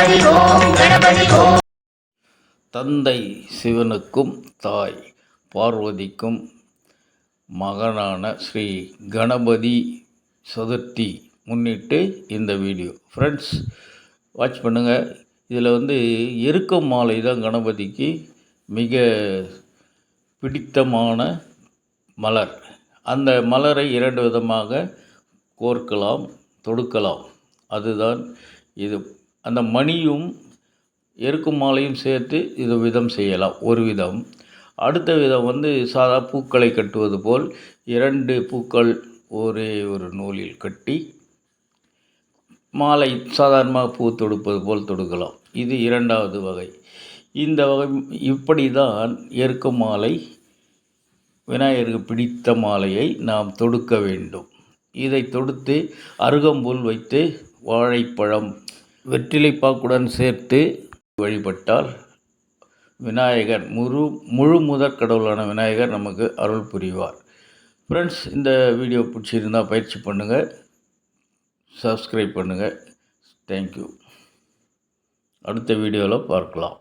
கணபதி ஓம் கணபதி ஓம் தந்தை சிவனுக்கும் தாய் பார்வதிக்கும் மகனான ஸ்ரீ கணபதி சதுர்த்தி முன்னிட்டு இந்த வீடியோ. ஃப்ரெண்ட்ஸ் வாட்ச் பண்ணுங்கள் இதில் வந்து எருக்கம் மாலை தான் கணபதிக்கு மிக பிடித்தமான மலர். அந்த மலரை இரண்டு விதமாக கோர்க்கலாம் தொடுக்கலாம். அதுதான் இது அந்த மணியும் எருக்கும் மாலையும் சேர்த்து இது விதம் செய்யலாம். ஒரு விதம். அடுத்த விதம் வந்து சாதா பூக்களை கட்டுவது போல் இரண்டு பூக்கள் ஒரே ஒரு நூலில் கட்டி மாலை சாதாரணமாக பூ தொடுப்பது போல் தொடுக்கலாம். இது இரண்டாவது வகை. இந்த வகை இப்படி தான் எருக்கு மாலை விநாயகருக்கு பிடித்த மாலையை நாம் தொடுக்க வேண்டும். இதை தொடுத்து அருகம்புல் வைத்து வாழைப்பழம் வெற்றிலைப்பாக்குடன் சேர்த்து வழிபட்டால் விநாயகர் முழு முழு முதற் கடவுளான விநாயகர் நமக்கு அருள் புரிவார். ஃப்ரெண்ட்ஸ் இந்த வீடியோ பிடிச்சிருந்தால் பயிற்சி பண்ணுங்கள் சப்ஸ்கிரைப் பண்ணுங்கள் தேங்க்யூ அடுத்த வீடியோவில் பார்க்கலாம்.